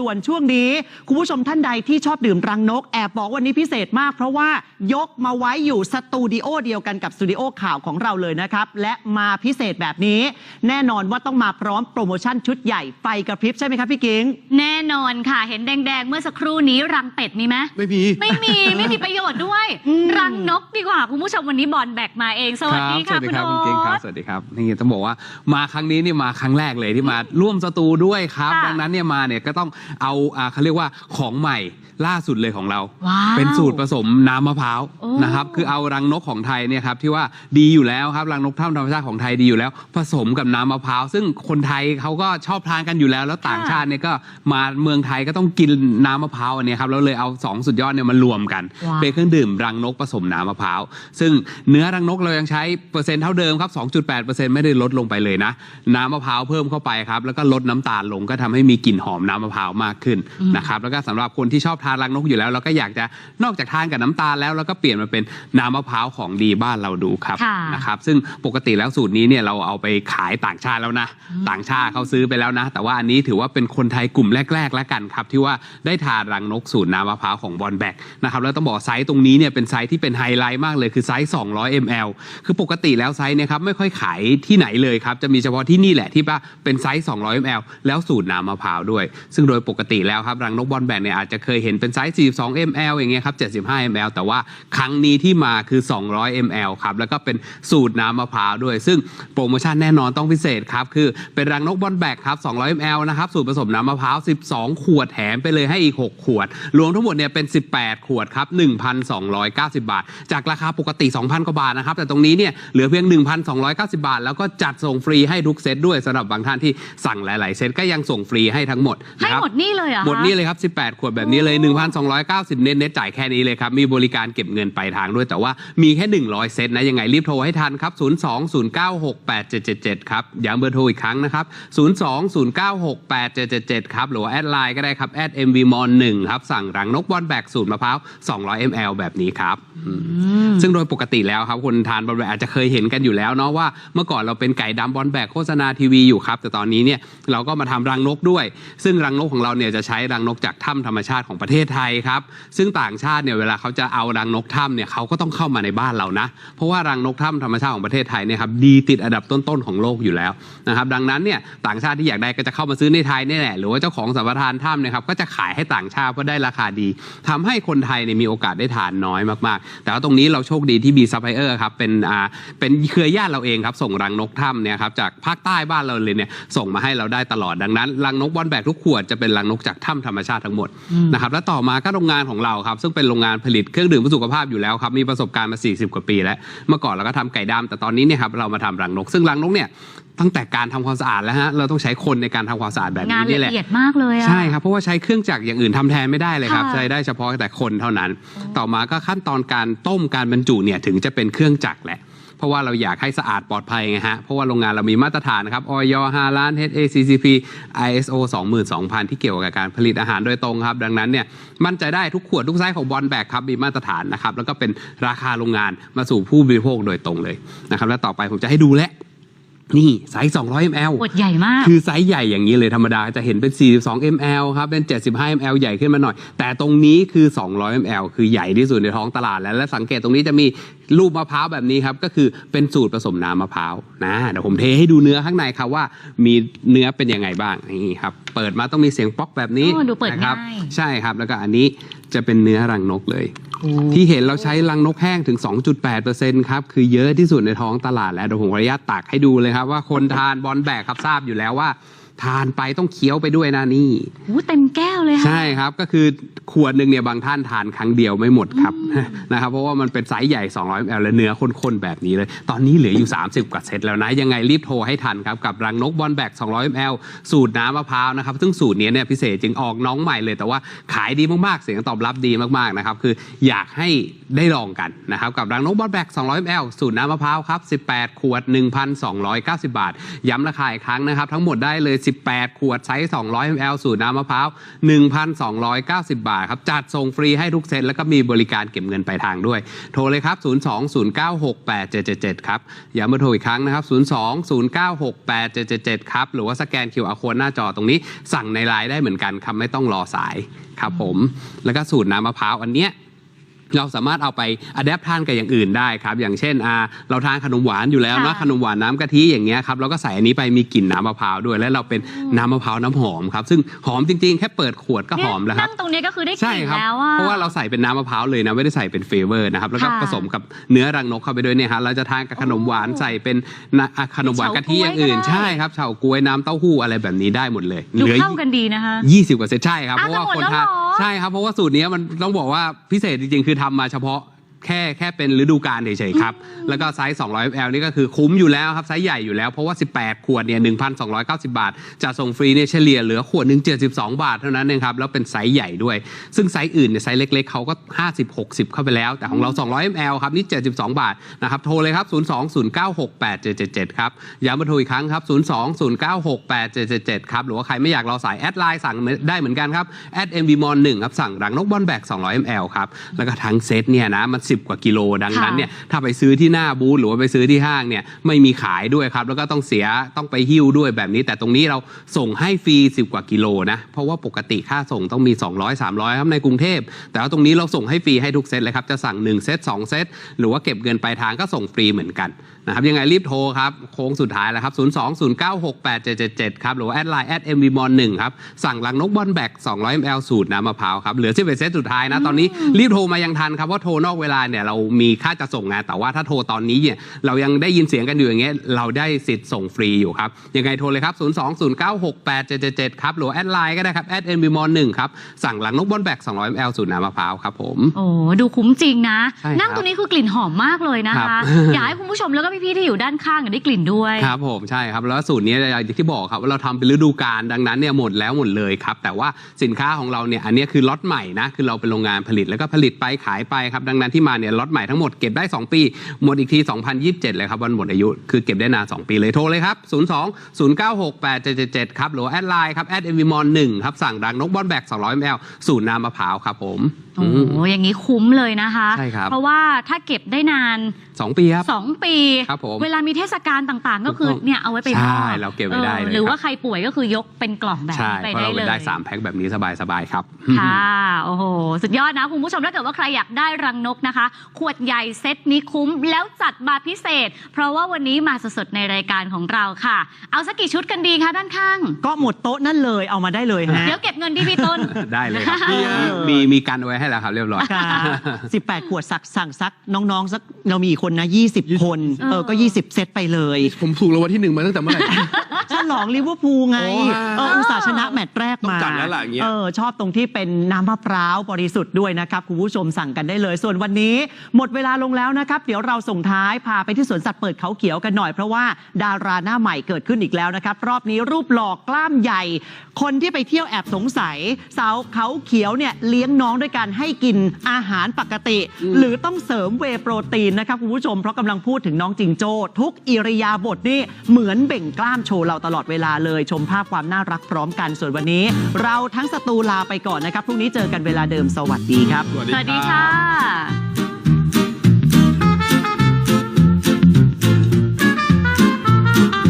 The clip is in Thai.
ส่วนช่วงนี้ คุณผู้ชมท่านใดที่ชอบดื่มรังนก แอบบอกวันนี้พิเศษมาก เพราะว่ายกมาไว้อยู่สตูดิโอเดียวกันกับสตูดิโอข่าวของเราเลยนะครับ และมาพิเศษแบบนี้ แน่นอนว่าต้องมาพร้อมโปรโมชั่นชุดใหญ่ไฟกระพริบใช่ไหมครับพี่กิ้งแน่นอนค่ะ เห็นแดง ๆ เมื่อสักครู่นี้รังเป็ดมีไหมไม่มี ไม่มี ไม่มีประโยชน์ด้วยอืมรังนกดีกว่าคุณผู้ชมวันนี้บอลแบกมาเอง สวัสดีสค่ะวัสดีคุณครับโอ๊ คุณเก่งครับตสวัสดีครับ นี่ต้องบอกว่ามาครั้งนี้นี่มาครั้งแรกเลยที่มาร่วมสตูด้วยครับ ค่ะดังนั้นเนี่ยมาเนี่ยก็ต้องเอาอ่าเขาเรียกว่าของใหม่ล่าสุดเลยของเรา ว้าวเป็นสูตรผสมน้ำมะพร้าวโอ้ นะครับคือเอารังนกของไทยเนี่ยครับที่ว่าดีอยู่แล้วครับรังนกถ้ำธรรมชาติของไทยดีอยู่แล้ว ผสมกับน้ำมะพร้าวซึ่งคนไทยเขาก็ชอบทานกันอยู่แล้ว แล้วต่างชาติเนี่ยก็มาเมืองไทยก็ต้องกินน้ำมะพร้าวอันเนี้ยครับแล้วเลยเอาสองสุดยอดเนี่ยมารวมกัน ว้าว เป็นเครื่องดื่มรังนกผสมน้ำมะพร้าวซึ่งเนื้อรังนกเรายังใช้เปอร์เซ็นต์เท่าเดิมครับ2.8%ไม่ได้ลดลงไปเลยนะ น้ำมะพร้าวเพิ่มเข้าไปครับ แล้วก็ลดน้ำตาลลงก็ทำให้มีกลิ่นหอมน้ำมะพร้าวมากขึ้นนะครับ แล้วก็สำหรับคนที่ชอบทานรังนกอยู่แล้ว เราก็อยากจะนอกจากทานกับน้ำตาลแล้วเราก็เปลี่ยนมาเป็นน้ำมะพร้าวของดีบ้านเราดูครับค่ะ นะครับ ซึ่งปกติแล้วสูตรนี้เนี่ยเราเอาไปขายต่างชาติแล้วนะ ต่างชาติเขาซื้อไปแล้วนะ แต่ว่าอันนี้ถือว่าเป็นคนไทยกลุ่มแรกๆแล้วกันครับที่ว่าได้ทานรังนกสูตรน้ำมะพร้าวของบอลแบกนะครับแล้วต้องบอกไซส์ตรงนี้เนี่ยเป็นไซส์ที่เป็นไฮไลท์มากเลยคือไซส์ 200 ml คือปกติแล้วไซส์เนี่ยครับไม่ค่อยขายที่ไหนเลยครับ จะมีเฉพาะที่นี่แหละที่ว่าเป็นไซส์ 200 ml แล้วสูตรน้ำมะพร้าวด้วย ซึ่งโดยปกติแล้วครับรังนกบอลแบกเนี่ยอาจจะเคยเห็นเป็นไซส์ 42 ml อย่างเงี้ยครับ 75 ml แต่ว่าครั้งนี้ที่มาคือ 200 ml ครับแล้วก็เป็นสูตรน้ำมะพร้าวด้วย ซึ่งโปรโมชั่นแน่นอนต้องพิเศษครับคือเป็นรังนกบอลแบกครับ 200 ml นะครับสูตรผสมน้ำมะพร้าว 12 ขวดแถมไปเลยให้อีก 6 ขวด รวมทั้งหมดเนี่ยเป็น 18 ขวดครับ 1,290 บาท จากราคาปกติ 2,000 กว่าบาทนะครับแต่ตรงนี้เนี่ยเหลือเพียง1,290 บาท แล้วก็จัดส่งฟรีให้ทุกเซตด้วยสำหรับบางท่านที่สั่งหลาย ๆ เซตก็ยังส่งฟรีให้ทั้งหมดให้นะครับ หมดนี่เลยเหรอคะ หมดนี่เลยครับ 18 ขวดแบบนี้เลย 1,290 เน็ตเน็ตจ่ายแค่นี้เลยครับ มีบริการเก็บเงินปลายทางด้วยแต่ว่ามีแค่ 100 เซตนะ ยังไงรีบโทรให้ทันครับ 02-096-8777 ครับ ย้ำเบอร์โทรอีกครั้งนะครับ 02-096-8777 ครับ หรือว่าแอดไลน์ก็ได้ครับแอด mvmon1 ครับ สั่งรังนกบอลแบกสูตรมะพร้าว 200 ml แบบนี้ครับอืมซึ่งโดยปกติแล้วครับคนทานบอลแบกอาจจะเคยเห็นกันอยู่แล้วเนาะว่าเมื่อก่อนเราเป็นไก่ดำบอลแบกโฆษณาทีวีอยู่ครับ แต่ตอนนี้เนี่ยเราก็มาทำรังนกด้วย ซึ่งรังนกของเราเนี่ยจะใช้รังนกจากถ้ำธรรมชาติของประเทศไทยครับ ซึ่งต่างชาติเนี่ยเวลาเขาจะเอารังนกถ้ำเนี่ยเขาก็ต้องเข้ามาในบ้านเรานะ เพราะว่ารังนกถ้ำธรรมชาติของประเทศไทยเนี่ยครับดีติดอันดับต้นๆของโลกอยู่แล้วนะครับดังนั้นเนี่ยต่างชาติที่อยากได้ก็จะเข้ามาซื้อในไทยนี่แหละหรือว่าเจ้าของสัมปทานถ้ำเนะครับก็จะขายให้ต่างชาติเพราะได้ราคาดีทำให้คนไทยเนี่ยมีโอกาสได้ทานน้อยมากๆ แต่ว่าตรงนี้เราโชคดีที่มีซัพพลายเออร์ครับเป็นอ่าเป็นเครือญาติเราเองครับส่งรังนกถ้ำเนี่ยครับจากภาคใต้บ้านเราเลยเนี่ยส่งมาให้เราได้ตลอดดังนั้นรังนกบอลแบกทุกขวดจะเป็นรังนกจากถ้ำธรรมชาติทั้งหมดนะครับและต่อมาก็โรงงานของเราครับซึ่งเป็นโรงงานผลิตเครื่องดื่มเพื่อสุขภาพอยู่แล้วครับมีประสบการณ์มา 40 กว่าปีแล้วเมื่อก่อนเราก็ทำไก่ดำแต่ตอนนี้เนี่ยครับเรามาทำรังนก ซึ่งรังนกเนี่ยตั้งแต่การทำความสะอาดแล้วฮะเราต้องใช้คนในการทำความสะอาดแบบงานี้นนี่แหละละเอียดมากเลยอะใช่ครับเพราะว่าใช้เครื่องจักรอย่างอื่นทำแทนไม่ได้เลยครับค่ะใช้ได้เฉพาะแต่คนเท่านั้น ต่อมาก็ขั้นตอนการต้มการบรรจุเนี่ยถึงจะเป็นเครื่องจักรแหละ เพราะว่าเราอยากให้สะอาดปลอดภัยไงฮะ เพราะว่าโรงงานเรามีมาตรฐานนะครับออย5ล้าน HACCP ISO 22,000 ที่เกี่ยวกับการผลิตอาหารโดยตรงครับ ดังนั้นเนี่ยมั่นใจได้ทุกขวดทุกไซส์ของบอลแบกครับมีมาตรฐานนะครับแล้วก็เป็นราคาโรงงานมาสู่ผู้บริโภคโดยตรงเลยนะครับและต่อไปผมจะให้ดูและ นี่ไซส์200 ml ขวดใหญ่มาก คือไซส์ใหญ่อย่างนี้เลยธรรมดาจะเห็นเป็น 42 ml ครับ เป็น 75 ml ใหญ่ขึ้นมาหน่อย แต่ตรงนี้คือ 200 ml คือใหญ่ที่สุดในท้องตลาดแล้ว และสังเกตตรงนี้จะมีรูปมะพร้าวแบบนี้ครับ ก็คือเป็นสูตรผสมน้ำมะพร้าวนะ เดี๋ยวผมเทให้ดูเนื้อข้างในครับว่ามีเนื้อเป็นยังไงบ้างนี่ครับ เปิดมาต้องมีเสียงป๊อกแบบนี้อ๋อดูเปิดนะครับ ง่าย ใช่ครับ แล้วก็อันนี้จะเป็นเนื้อรังนกเลย ที่เห็นเราใช้รังนกแห้งถึง 2.8%ครับ คือเยอะที่สุดในท้องตลาดแล้วเดี๋ยวผมขออนุญาตตักให้ดูเลยครับ ว่าคนทานบอลแบกครับทราบอยู่แล้วว่า ทานไปต้องเคี้ยวไปด้วยนะนี่หูเต็มแก้วเลยค่ะ ใช่ครับก็คือขวดหนึ่งเนี่ยบางท่านทานครั้งเดียวไม่หมดครับนะครับ เพราะว่ามันเป็นไซส์ใหญ่ 200 ml และเนื้อข้นๆแบบนี้เลย ตอนนี้เหลืออยู่ 30 กว่าเซตแล้วนะ ยังไงรีบโทรให้ทันครับ กับรังนกบอลแบก 200 ml สูตรน้ำมะพร้าวนะครับ ซึ่งสูตรนี้เนี่ยพิเศษจริงออกน้องใหม่เลย แต่ว่าขายดีมากๆ เสียงตอบรับดีมากๆนะครับคืออยากให้ได้ลองกันนะครับกับรังนกบอลแบก 200 ml สูตรน้ำมะพร้าวครับ 18 ขวด 1,290 บาท ย้ำราคาอีกครั้งนะครับทั้งหมดได้เลย18 ขวดไซส์200 ml สูตรน้ำมะพร้าว 1,290 บาทครับ จัดส่งฟรีให้ทุกเซตแล้วก็มีบริการเก็บเงินปลายทางด้วย โทรเลยครับ 02-096-8777 ครับย้ำเบอร์โทรอีกครั้งนะครับ 02-096-8777 ครับ หรือว่าสแกน QR code หน้าจอตรงนี้ สั่งในไลน์ได้เหมือนกันครับไม่ต้องรอสายครับผม แล้วก็สูตรน้ำมะพร้าวอันเนี้ย เราสามารถเอาไปอัดแอปทานกับอย่างอื่นได้ครับ อย่างเช่นอ่าเราทานขนมหวานอยู่แล้วนะค่ะ ขนมหวานน้ำกะทิอย่างเงี้ยครับเราก็ใส่อันนี้ไปมีกลิ่นน้ำมะพร้าวด้วย และเราเป็นน้ำมะพร้าวน้ำหอมครับซึ่งหอมจริงๆ แค่เปิดขวดก็หอมแล้วคนั่รับงตรงนี้ก็คือได้กใช่ลิ่นครับ แล้วอะ เพราะว่าเราใส่เป็นน้ำมะพร้าวเลยนะ ไม่ได้ใส่เป็นเฟเวอร์นะครับ แล้วก็ค่ะผสมกับเนื้อรังนกเข้าไปด้วยเนี่ยฮะเราจะทานกับขนมหวานโอ้ใส่เป็นนะอะขนมหวานกะทิอย่างอื่น เฉาก๊วยก็ได้ ใช่ครับเฉาก๊วยน้ำเต้าหู้อะไรแบบนี้ได้หมดเลยดูเหลือเข้ากันดีนะคะยี่สิบกว่าเซตใช่ครับ อ้าวเพราะว่าจะหมดคนแล้วทานเหรอ ใช่ครับเพราะว่าสูตรนี้มันต้องบอกว่าพิเศษจริงๆ คือทำมาเฉพาะ แค่แค่เป็นฤดูกาลเฉยๆครับ แล้วก็ไซส์ 200 ml นี่ก็คือคุ้มอยู่แล้วครับไซส์ใหญ่อยู่แล้วเพราะว่า 18 ขวดเนี่ย 1,290 บาท จะส่งฟรีเนี่ยเฉลี่ยเหลือขวดหนึ่ง72 บาทเท่านั้นเองครับแล้วเป็นไซส์ใหญ่ด้วย ซึ่งไซส์อื่นเนี่ยไซส์เล็กๆเขาก็ 50 60 เข้าไปแล้ว แต่ของเรา 200 ml ครับนี่72 บาทนะครับโทรเลยครับ 02-096-8777 ครับย้ำมาโทรอีกครั้งครับ 02-096-8777 ครับหรือว่าใครไม่อยากรอสายแอดไลน์สั่งได้เหมือนกันครับแอด mvmon 1ครับสั่งรังนกบอลแบก200 ml ครับแล้วก็ทั้งเซตเนี่ยนะมัน10 กว่ากิโลดังนั้นเนี่ยถ้าไปซื้อที่หน้าบูธหรือว่าไปซื้อที่ห้างเนี่ยไม่มีขายด้วยครับ แล้วก็ต้องเสียต้องไปหิ้วด้วยแบบนี้ แต่ตรงนี้เราส่งให้ฟรี 10 กว่ากิโลนะ เพราะว่าปกติค่าส่งต้องมี 200 300 ครับในกรุงเทพ แต่ว่าตรงนี้เราส่งให้ฟรีให้ทุกเซตเลยครับจะสั่ง 1 เซต2 เซตหรือว่าเก็บเงินปลายทางก็ส่งฟรีเหมือนกันนะครับยังไงรีบโทรครับ โค้งสุดท้ายแล้วครับ 020968777 ครับหรือว่าแอดไลน์แอด mvmon 1ครับ สั่งลังนกบอลแบก200 ml สูตรน้ำมะพร้าวครับเหลือ11เซตสุดท้ายนะตอนนี้รีบโทรมายังทันครับเพราะโทรนอกเวลาเนี่ยเรามีค่าจะส่งงานแต่ว่าถ้าโทรตอนนี้เนี่ยเรายังได้ยินเสียงกันอยู่อย่างเงี้ยเราได้สิทธิ์ส่งฟรีอยู่ครับยังไงโทรเลยครับ 020968777 ครับหรือแอดไลน์ก็ได้ครับแอด mvmon 1ครับ สั่งหลังนกบอลแบก200 ml สูตรน้ำมะพร้าวครับผม โอ้ดูคุ้มจริงนะ ใช่ครับนั่งตรงนี้คือกลิ่นหอมมากเลยนะครัคะ บ อยากให้คุณผู้ชมแล้วก็พี่ๆที่อยู่ด้านข้างได้กลิ่นด้วย ครับผมใช่ครับ แล้วสูตรนี้อย่างที่บอกครับว่าเราทำเป็นฤดูกาลดังนั้นเนี่ยหมดแล้วหมดเลยครับ แต่ว่าสินค้าของเราเนี่ยอันเนี้ยคือล็อตใหม่นะคือเราเป็นโรงงานผลิตแล้วก็ผลิตไปขายไปครับ ดังนั้นที่มาเนี่ยล็อตใหม่ทั้งหมดเก็บได้ 2 ปี หมดอีกที 2027 เลยครับ วันหมดอายุ คือเก็บได้นาน 2 ปีเลยโทรเลยครับ 02 096 8777 ครับ หรือแอดไลน์ครับแอดเอ็มวีมอน1ครับ สั่งดังนกบอลแบก200 ml สูตรน้ำมะพร้าวครับผม โอ้โหอย่างนี้คุ้มเลยนะคะใช่ครับเพราะว่าถ้าเก็บได้นานสองปีครับ2ปีครับผมเวลามีเทศกาลต่างๆ ก็คือถูกต้องเนี่ยเอาไว้ไปใช่ทอดเราเก็บไว้ได้เลยออหรือครับว่าใครป่วยก็คือยกเป็นกล่องแบบใช่นี้ไปเพราะได้เราเลยได้3แพ็คแบบนี้สบายๆครับค่ะโอ้โหสุดยอดนะคุณผู้ชมถ้าเกิดว่าใครอยากได้รังนกนะคะ ขวดใหญ่เซตนี้คุ้มแล้วจัดมาพิเศษ เพราะว่าวันนี้มาสดๆในรายการของเราค่ะ เอาสักกี่ชุดกันดีคะด้านข้าง ก็หมดโต๊ะนั่นเลยเอามาได้เลยฮะเดี๋ยวเก็บเงินที่พี่ต้นได้เลยครับเออมีมีกันเอาไว้ให้แล้วครับเรียบร้อยค่ะ18ขวดสักสั่งซักน้องๆสักเรามีกี่คนนะ20คน เออเออก็20เซตไปเลย ผมถูกรางวัลที่หนึ่งมาตั้งแต่เมื่อไหร่ ฉลองลิเวอร์พูลไงโอ้ฮะเอออุตส่าห์ชนะแมตช์แรกมาต้องจัดแล้วล่ะอย่างเงี้ยเออชอบตรงที่เป็นน้ำมะพร้าวบริสุทธิ์ด้วยนะครับคุณผู้ชมสั่งกันได้เลย ส่วนวันนี้ หมดเวลาลงแล้วนะครับ เดี๋ยวเราส่งท้ายพาไปที่สวนสัตว์เปิดเขาเขียวกันหน่อยเพราะว่าดาราหน้าใหม่เกิดขึ้นอีกแล้วนะครับ รอบนี้รูปหล่อกล้ามใหญ่ คนที่ไปเที่ยวแอบสงสัย สาวเขาเขียวเนี่ยเลี้ยงน้องด้วยการให้กินอาหารปกติ หรือต้องเสริมเวย์โปรตีนนะครับคุณผู้ชมเพราะกำลังพูดถึงน้องจิงโจ้ทุกอิริยาบถนี่เหมือนเบ่งกล้ามโชว์เราตลอดเวลาเลยชมภาพความน่ารักพร้อมกันส่วนวันนี้ เราทั้งสตูลาไปก่อนนะครับพรุ่งนี้เจอกันเวลาเดิมสวัสดีครับ สวัสดีค่ะ